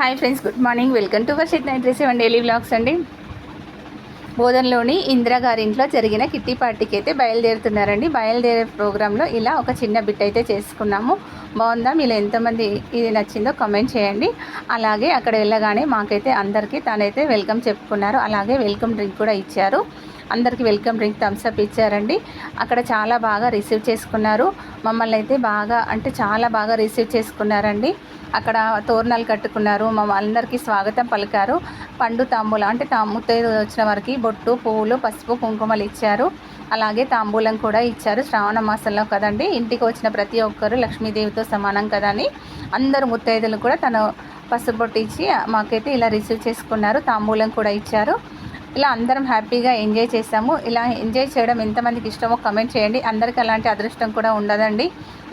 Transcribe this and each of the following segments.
Hi friends good morning welcome to Varshith night రేసి one daily blogs అండి. బోధనలోని ఇందిరా గారి ఇంట్లో జరిగిన కిట్టి పార్టీకి అయితే బయలుదేరుతున్నారండి. బయలుదేరే ప్రోగ్రాంలో ఇలా ఒక చిన్న బిట్ అయితే చేసుకున్నాము. బాగుందా? మీరు ఎంతమంది ఇది నచ్చిందో కామెంట్ చేయండి. అలాగే అక్కడ వెళ్ళగానే మాకైతే అందరికీ తనైతే వెల్కమ్ చెప్పుకున్నారు. అలాగే వెల్కమ్ డ్రింక్ కూడా ఇచ్చారు. అందరికీ వెల్కమ్ డ్రింక్ థమ్స్అప్ ఇచ్చారండి. అక్కడ చాలా బాగా రిసీవ్ చేసుకున్నారు. మమ్మల్ని అయితే బాగా అంటే చాలా బాగా రిసీవ్ చేసుకున్నారండి. అక్కడ తోరణాలు కట్టుకున్నారు. మా అందరికీ స్వాగతం పలికారు. పండు తాంబూలం అంటే తా ముత్తైదు వచ్చిన వారికి బొట్టు పువ్వులు పసుపు కుంకుమలు ఇచ్చారు. అలాగే తాంబూలం కూడా ఇచ్చారు. శ్రావణ మాసంలో కదండి ఇంటికి వచ్చిన ప్రతి ఒక్కరు లక్ష్మీదేవితో సమానం కదా అని అందరు ముత్తైదులు కూడా తను పసుపు బొట్టు ఇచ్చి మాకైతే ఇలా రిసీవ్ చేసుకున్నారు. తాంబూలం కూడా ఇచ్చారు. ఇలా అందరం హ్యాపీగా ఎంజాయ్ చేసాము ఇలా ఎంజాయ్ చేయడం ఎంతమందికి ఇష్టమో కమెంట్ చేయండి. అందరికీ అలాంటి అదృష్టం కూడా ఉండదండి.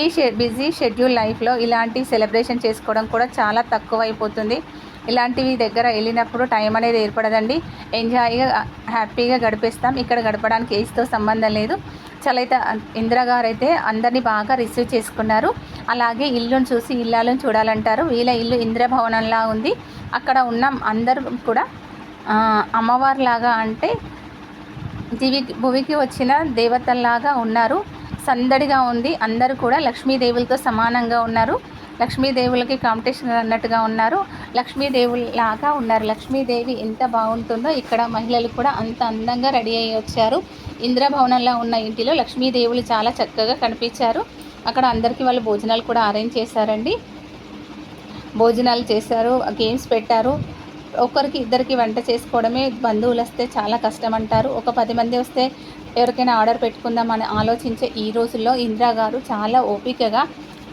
ఈ షె బిజీ షెడ్యూల్ లైఫ్లో ఇలాంటి సెలబ్రేషన్ చేసుకోవడం కూడా చాలా తక్కువ అయిపోతుంది ఇలాంటివి దగ్గర వెళ్ళినప్పుడు టైం అనేది ఏర్పడదండి. ఎంజాయ్గా హ్యాపీగా గడిపేస్తాం. ఇక్కడ గడపడానికి ఏజ్తో సంబంధం లేదు. చాలా అయితే ఇందిరా గారు అయితే అందరినీ బాగా రిసీవ్ చేసుకున్నారు. అలాగే ఇల్లును చూసి ఇల్లాలను చూడాలంటారు. వీళ్ళ ఇల్లు ఇంద్రభవనంలా ఉంది. అక్కడ ఉన్న అందరూ కూడా అమ్మవారిలాగా అంటే దివి భువికి వచ్చిన దేవతల్లాగా ఉన్నారు. సందడిగా ఉంది. అందరూ కూడా లక్ష్మీదేవులతో సమానంగా ఉన్నారు. లక్ష్మీదేవులకి కాంపిటీషన్ అన్నట్టుగా ఉన్నారు. లక్ష్మీదేవులాగా ఉన్నారు. లక్ష్మీదేవి ఎంత బాగుంటుందో ఇక్కడ మహిళలు కూడా అంత అందంగా రెడీ అయ్యి వచ్చారు. ఇంద్రభవనంలో ఉన్న ఇంటిలో లక్ష్మీదేవులు చాలా చక్కగా కనిపించారు. అక్కడ అందరికీ వాళ్ళు భోజనాలు కూడా అరేంజ్ చేశారండి. భోజనాలు చేశారు గేమ్స్ పెట్టారు. ఒకరికి ఇద్దరికి వంట చేసుకోవడమే బంధువులు వస్తే చాలా కష్టం అంటారు ఒక పది మంది వస్తే ఎవరికైనా ఆర్డర్ పెట్టుకుందాం అని ఆలోచించే ఈ రోజుల్లో ఇందిరా గారు చాలా ఓపికగా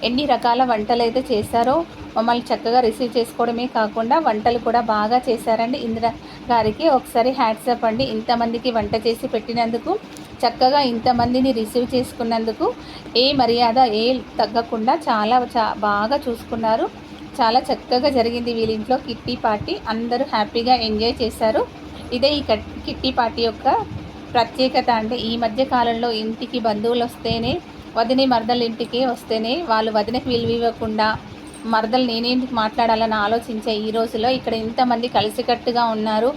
ఎన్ని రకాల వంటలు అయితే చేశారో మమ్మల్ని చక్కగా రిసీవ్ చేసుకోవడమే కాకుండా వంటలు కూడా బాగా చేశారండి. ఇందిరా గారికి ఒకసారి హ్యాట్సప్ అండి. ఇంతమందికి వంట చేసి పెట్టినందుకు చక్కగా ఇంతమందిని రిసీవ్ చేసుకున్నందుకు ఏ మర్యాద ఏ తగ్గకుండా చాలా చా బాగా చూసుకున్నారు. చాలా చక్కగా జరిగింది వీళ్ళ ఇంట్లో కిట్టి పార్టీ. అందరూ హ్యాపీగా ఎంజాయ్ చేశారు. ఇదే ఈ కిట్టి పార్టీ యొక్క ప్రత్యేకత అంటే ఈ మధ్య కాలంలో ఇంటికి బంధువులు వస్తేనే వదిన మరదలు ఇంటికి వస్తేనే వాళ్ళు వదినకి విలువ ఇవ్వకుండా మరదలు నేనేంటికి మాట్లాడాలని ఆలోచించే ఈ రోజులో ఇక్కడ ఇంతమంది కలిసికట్టుగా ఉన్నారు.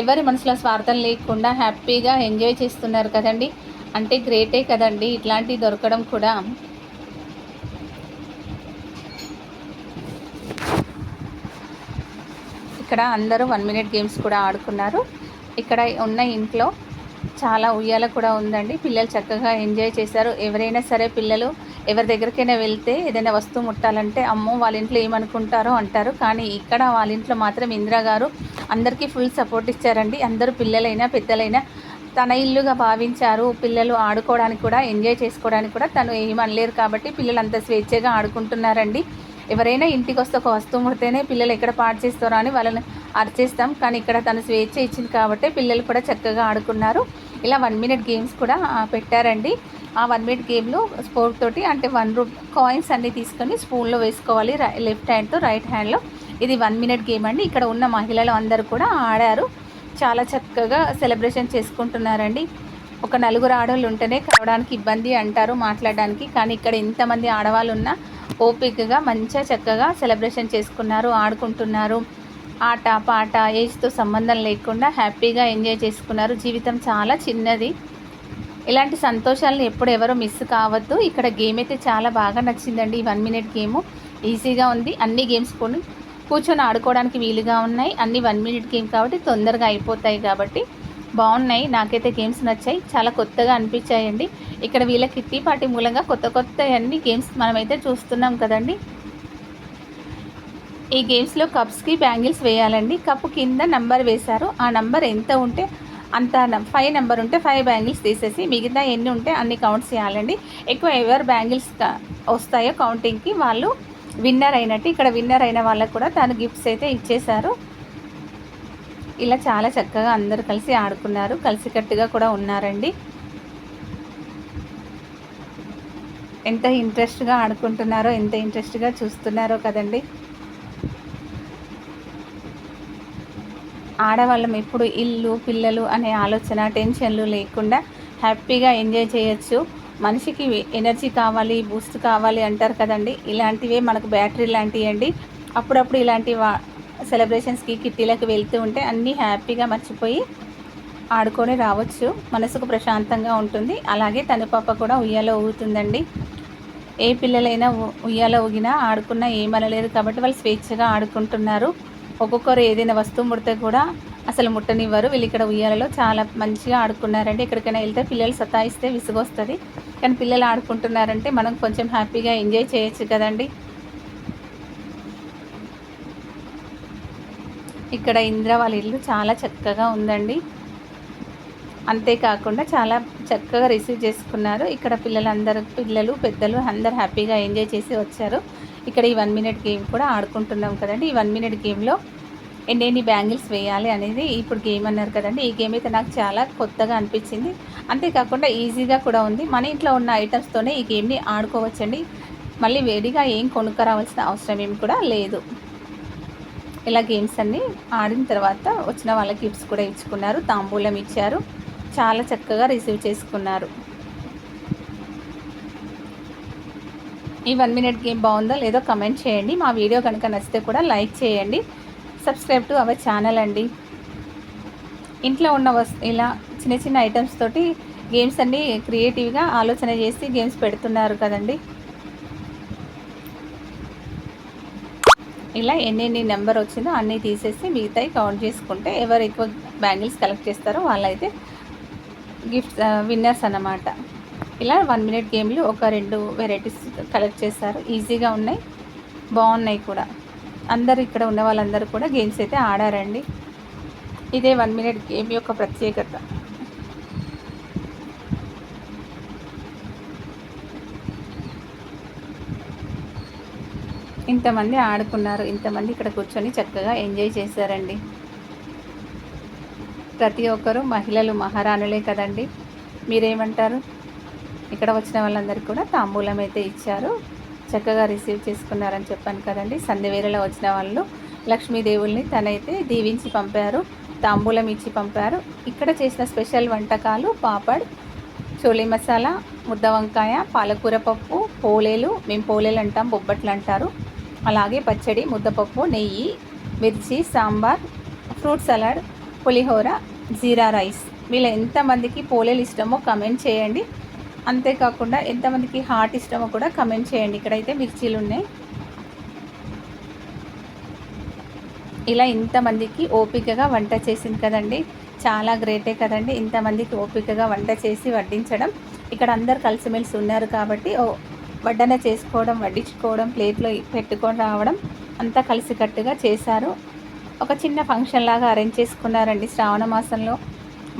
ఎవరి మనసులో స్వార్థం లేకుండా హ్యాపీగా ఎంజాయ్ చేస్తున్నారు కదండి. అంటే గ్రేటే కదండి. ఇట్లాంటివి దొరకడం కూడా. ఇక్కడ అందరూ వన్ మినిట్ గేమ్స్ కూడా ఆడుకున్నారు. ఇక్కడ ఉన్న ఇంట్లో చాలా ఉయ్యాల కూడా ఉందండి. పిల్లలు చక్కగా ఎంజాయ్ చేశారు. ఎవరైనా సరే పిల్లలు ఎవరి దగ్గరికైనా వెళ్తే ఏదైనా వస్తువు ముట్టాలంటే అమ్మో వాళ్ళ ఇంట్లో ఏమనుకుంటారో అంటారు. కానీ ఇక్కడ వాళ్ళ ఇంట్లో మాత్రం ఇందిరా గారు అందరికీ ఫుల్ సపోర్ట్ ఇచ్చారండి. అందరూ పిల్లలైనా పెద్దలైనా తన ఇల్లుగా భావించారు. పిల్లలు ఆడుకోవడానికి కూడా ఎంజాయ్ చేసుకోవడానికి కూడా తను ఏమనలేరు కాబట్టి పిల్లలు అంత స్వేచ్ఛగా ఆడుకుంటున్నారండి. ఎవరైనా ఇంటికి వస్తే ఒక వస్తువు ముడితేనే పిల్లలు ఎక్కడ పాడు చేస్తారో అని వాళ్ళని అరిచేస్తాం. కానీ ఇక్కడ తను స్వేచ్ఛ ఇచ్చింది కాబట్టి పిల్లలు కూడా చక్కగా ఆడుకున్నారు. ఇలా వన్ మినిట్ గేమ్స్ కూడా పెట్టారండి. ఆ వన్ మినిట్ గేమ్లో స్పోర్ట్ తోటి అంటే వన్ రూ కాయిన్స్ అన్నీ తీసుకొని స్పూన్లో వేసుకోవాలి లెఫ్ట్ హ్యాండ్తో రైట్ హ్యాండ్లో ఇది వన్ మినిట్ గేమ్ అండి. ఇక్కడ ఉన్న మహిళలు అందరూ కూడా ఆడారు. చాలా చక్కగా సెలబ్రేషన్ చేసుకుంటున్నారండి. ఒక నలుగురు ఆడవాళ్ళు ఉంటేనే కావడానికి ఇబ్బంది అంటారు మాట్లాడడానికి. కానీ ఇక్కడ ఎంతమంది ఆడవాళ్ళు ఉన్నా ఓపికగా మంచిగా చక్కగా సెలబ్రేషన్ చేసుకున్నారు ఆడుకుంటున్నారు. ఆట పాట ఏజ్తో సంబంధం లేకుండా హ్యాపీగా ఎంజాయ్ చేసుకున్నారు. జీవితం చాలా చిన్నది. ఇలాంటి సంతోషాలను ఎప్పుడు ఎవరో మిస్ కావద్దు. ఇక్కడ గేమ్ అయితే చాలా బాగా నచ్చిందండి. ఈ వన్ మినిట్ గేమ్ ఈజీగా ఉంది. అన్ని గేమ్స్ కూడా కూర్చొని ఆడుకోవడానికి వీలుగా ఉన్నాయి. అన్ని వన్ మినిట్ గేమ్ కాబట్టి తొందరగా అయిపోతాయి కాబట్టి బాగున్నాయి. నాకైతే గేమ్స్ నచ్చాయి. చాలా కొత్తగా అనిపించాయండి. ఇక్కడ వీళ్ళ కిట్టి పాటి మూలంగా కొత్త కొత్త అన్ని గేమ్స్ మనమైతే చూస్తున్నాం కదండి. ఈ గేమ్స్లో కప్స్కి బ్యాంగిల్స్ వేయాలండి. కప్పు కింద నంబర్ వేశారు. ఆ నంబర్ ఎంత ఉంటే అంత ఫైవ్ నెంబర్ ఉంటే ఫైవ్ బ్యాంగిల్స్ తీసేసి మిగతా ఎన్ని ఉంటే అన్ని కౌంట్స్ చేయాలండి. ఎక్కువ ఎవరు బ్యాంగిల్స్ వస్తాయో కౌంటింగ్కి వాళ్ళు విన్నర్ అయినట్టు ఇక్కడ విన్నర్ అయిన వాళ్ళకు కూడా తను గిఫ్ట్స్ అయితే ఇచ్చేశారు. ఇలా చాలా చక్కగా అందరు కలిసి ఆడుకున్నారు కలిసికట్టుగా కూడా ఉన్నారండి. ఎంత ఇంట్రెస్ట్గా ఆడుకుంటున్నారో ఎంత ఇంట్రెస్ట్గా చూస్తున్నారో కదండి. ఆడవాళ్ళం ఎప్పుడు ఇల్లు పిల్లలు అనే ఆలోచన టెన్షన్లు లేకుండా హ్యాపీగా ఎంజాయ్ చేయొచ్చు. మనిషికి ఎనర్జీ కావాలి బూస్ట్ కావాలి అంటారు కదండి. ఇలాంటివే మనకు బ్యాటరీ లాంటివి అండి. అప్పుడప్పుడు ఇలాంటి సెలబ్రేషన్స్కి కిట్టీలకు వెళ్తూ ఉంటే అన్నీ హ్యాపీగా మర్చిపోయి ఆడుకొని రావచ్చు. మనసుకు ప్రశాంతంగా ఉంటుంది. అలాగే తన పాప కూడా ఉయ్యాలో ఊగుతుందండి. ఏ పిల్లలైనా ఉయ్యాలో ఊగినా ఆడుకున్నా ఏమనలేదు కాబట్టి వాళ్ళు స్వేచ్ఛగా ఆడుకుంటున్నారు. ఒక్కొక్కరు ఏదైనా వస్తువు ముడితే కూడా అసలు ముట్టనివ్వరు. వీళ్ళు ఇక్కడ ఉయ్యాలలో చాలా మంచిగా ఆడుకున్నారండి. ఎక్కడికైనా వెళ్తే పిల్లలు సతాయిస్తే విసుగొస్తుంది. కానీ పిల్లలు ఆడుకుంటున్నారంటే మనం కొంచెం హ్యాపీగా ఎంజాయ్ చేయొచ్చు కదండి. ఇక్కడ ఇంద్ర వాళ్ళ ఇల్లు చాలా చక్కగా ఉందండి. అంతేకాకుండా చాలా చక్కగా రిసీవ్ చేసుకున్నారు. ఇక్కడ పిల్లలందరూ పిల్లలు పెద్దలు అందరు హ్యాపీగా ఎంజాయ్ చేసి వచ్చారు. ఇక్కడ ఈ వన్ మినిట్ గేమ్ కూడా ఆడుకుంటున్నాం కదండి. ఈ వన్ మినిట్ గేమ్లో ఎన్నెన్ని బ్యాంగిల్స్ వేయాలి అనేది ఇప్పుడు గేమ్ అన్నారు కదండి. ఈ గేమ్ అయితే నాకు చాలా కొత్తగా అనిపించింది. అంతేకాకుండా ఈజీగా కూడా ఉంది. మన ఇంట్లో ఉన్న ఐటమ్స్తోనే ఈ గేమ్ని ఆడుకోవచ్చండి. మళ్ళీ వేడిగా ఏం కొనుక్కరావాల్సిన అవసరం ఏం కూడా లేదు. ఇలా గేమ్స్ అన్నీ ఆడిన తర్వాత వచ్చిన వాళ్ళ గిఫ్ట్స్ కూడా ఇచ్చుకున్నారు తాంబూలం ఇచ్చారు చాలా చక్కగా రిసీవ్ చేసుకున్నారు. ఈ వన్ మినిట్ గేమ్ బాగుందో లేదో కమెంట్ చేయండి. మా వీడియో కనుక నచ్చితే కూడా లైక్ చేయండి. సబ్స్క్రైబ్ టు అవర్ ఛానల్ అండి. ఇంట్లో ఉన్న వస్ ఇలా చిన్న చిన్న ఐటమ్స్ తోటి గేమ్స్ అన్నీ క్రియేటివ్గా ఆలోచన చేసి గేమ్స్ పెడుతున్నారు కదండి. ఇలా ఎన్నెన్ని నెంబర్ వచ్చిందో అన్నీ తీసేసి మిగతాయి కౌంట్ చేసుకుంటే ఎవరు ఎక్కువ బ్యాంగిల్స్ కలెక్ట్ చేస్తారో వాళ్ళైతే గిఫ్ట్స్ విన్నర్స్ అన్నమాట. ఇలా వన్ మినిట్ గేమ్లు ఒక రెండు వెరైటీస్ కలెక్ట్ చేస్తారు. ఈజీగా ఉన్నాయి బాగున్నాయి కూడా. అందరు ఇక్కడ ఉన్న వాళ్ళందరూ కూడా గేమ్స్ అయితే ఆడారండి. ఇదే వన్ మినిట్ గేమ్ యొక్క ప్రత్యేకత. ఇంతమంది ఆడుకున్నారు ఇంతమంది ఇక్కడ కూర్చొని చక్కగా ఎంజాయ్ చేశారండి. ప్రతి ఒక్కరూ మహిళలు మహారాణులే కదండి. మీరేమంటారు? ఇక్కడ వచ్చిన వాళ్ళందరికీ కూడా తాంబూలం అయితే ఇచ్చారు. చక్కగా రిసీవ్ చేసుకున్నారని చెప్పాను కదండి. సంధ్యవేళలో వచ్చిన వాళ్ళు లక్ష్మీదేవుల్ని తనైతే దీవించి పంపారు తాంబూలం ఇచ్చి పంపారు. ఇక్కడ చేసిన స్పెషల్ వంటకాలు పాపడ్ చోలి మసాలా ముద్ద వంకాయ పాలకూర పప్పు పోలేలు మేము పోలేలు అంటాం బొబ్బట్లు అంటారు. అలాగే పచ్చడి ముద్దపప్పు నెయ్యి మిర్చి సాంబార్ ఫ్రూట్ సలాడ్ పులిహోర జీరా రైస్. వీళ్ళ ఎంతమందికి పోలేలు ఇష్టమో కమెంట్ చేయండి. అంతేకాకుండా ఎంతమందికి హాట్ ఇష్టమో కూడా కమెంట్ చేయండి. ఇక్కడైతే మిర్చీలు ఉన్నాయి. ఇలా ఇంతమందికి ఓపికగా వంట చేసింది కదండి. చాలా గ్రేటే కదండి. ఇంతమందికి ఓపికగా వంట చేసి వడ్డించడం. ఇక్కడ అందరు కలిసిమెలిసి ఉన్నారు కాబట్టి ఓ వడ్డన చేసుకోవడం వడ్డించుకోవడం ప్లేట్లో పెట్టుకొని రావడం అంతా కలిసికట్టుగా చేశారు. ఒక చిన్న ఫంక్షన్ లాగా అరేంజ్ చేసుకున్నారండి శ్రావణ మాసంలో.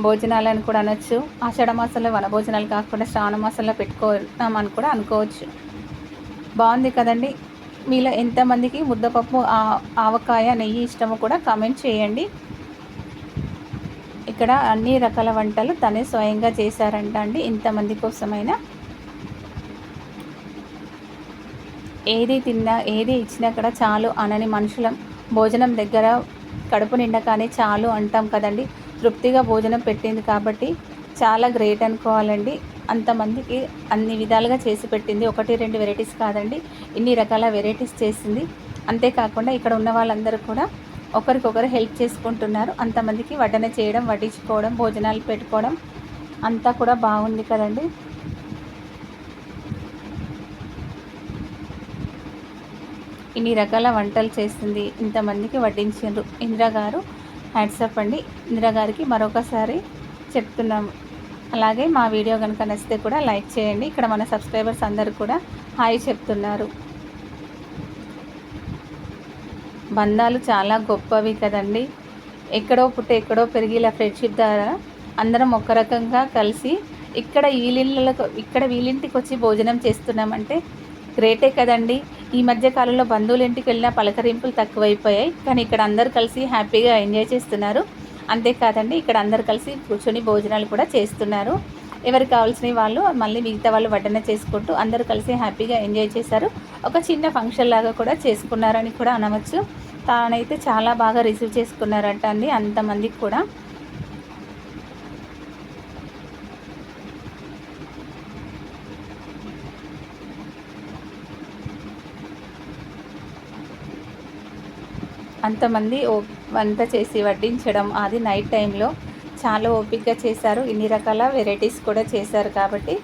భోజనాలని కూడా అనొచ్చు. ఆషాఢ మాసంలో వన భోజనాలు కాకుండా శ్రావణ మాసంలో పెట్టుకున్నామని కూడా అనుకోవచ్చు. బాగుంది కదండి. మీలో ఎంతమందికి ముద్దపప్పు ఆవకాయ నెయ్యి ఇష్టమో కూడా కామెంట్ చేయండి. ఇక్కడ అన్ని రకాల వంటలు తనే స్వయంగా చేశారంట అండి ఇంతమంది కోసమైనా ఏది తిన్నా ఏది ఇచ్చినా కూడా చాలు అనని మనుషులం. భోజనం దగ్గర కడుపు నిండగానే చాలు అంటాం కదండి. తృప్తిగా భోజనం పెట్టింది కాబట్టి చాలా గ్రేట్ అనుకోవాలండి. అంతమందికి అన్ని విధాలుగా చేసి పెట్టింది. ఒకటి రెండు వెరైటీస్ కాదండి. ఇన్ని రకాల వెరైటీస్ చేసింది. అంతేకాకుండా ఇక్కడ ఉన్న వాళ్ళందరూ కూడా ఒకరికొకరు హెల్ప్ చేసుకుంటున్నారు. అంతమందికి వడ్డన చేయడం వడ్డించుకోవడం భోజనాలు పెట్టుకోవడం అంతా కూడా బాగుంది కదండి. ఇన్ని రకాల వంటలు చేస్తుంది ఇంతమందికి వడ్డించారు ఇందిరా గారు హ్యాట్సప్ అండి. ఇందిరా గారికి మరొకసారి చెప్తున్నాము. అలాగే మా వీడియో కనుక నచ్చితే కూడా లైక్ చేయండి. ఇక్కడ మన సబ్స్క్రైబర్స్ అందరు కూడా హాయ్ చెప్తున్నారు. బంధాలు చాలా గొప్పవి కదండి. ఎక్కడో పుట్టి ఎక్కడో పెరిగి ఇలా ఫ్రెండ్షిప్ ద్వారా అందరం ఒక రకంగా కలిసి ఇక్కడ వీళ్ళిళ్ళకు ఇక్కడ వీళ్ళింటికి వచ్చి భోజనం చేస్తున్నామంటే గ్రేటే కదండి. ఈ మధ్య కాలంలో బంధువుల ఇంటికి వెళ్ళిన పలకరింపులు తక్కువైపోయాయి. కానీ ఇక్కడ అందరు కలిసి హ్యాపీగా ఎంజాయ్ చేస్తున్నారు. అంతేకాదండి ఇక్కడ అందరు కలిసి కూర్చొని భోజనాలు కూడా చేస్తున్నారు. ఎవరికి కావాల్సిన వాళ్ళు మళ్ళీ మిగతా వాళ్ళు వడ్డన చేసుకుంటూ అందరూ కలిసి హ్యాపీగా ఎంజాయ్ చేశారు. ఒక చిన్న ఫంక్షన్ లాగా కూడా చేసుకున్నారని కూడా అనవచ్చు. తానైతే చాలా బాగా రిసీవ్ చేసుకున్నారంట అండి అంతమందికి కూడా. అంతమంది ఓ వంట చేసి వడ్డించడం అది నైట్ టైంలో చాలా ఓపిక్గా చేశారు. ఇన్ని రకాల వెరైటీస్ కూడా చేశారు కాబట్టి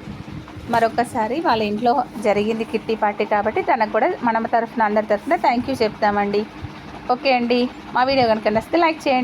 మరొకసారి వాళ్ళ ఇంట్లో జరిగింది కిట్టి పార్టీ కాబట్టి తనకు కూడా మన తరఫున అందరి తరఫున థ్యాంక్ యూ చెప్తామండి. ఓకే అండి. మా వీడియో కనుక నచ్చితే లైక్ చేయండి.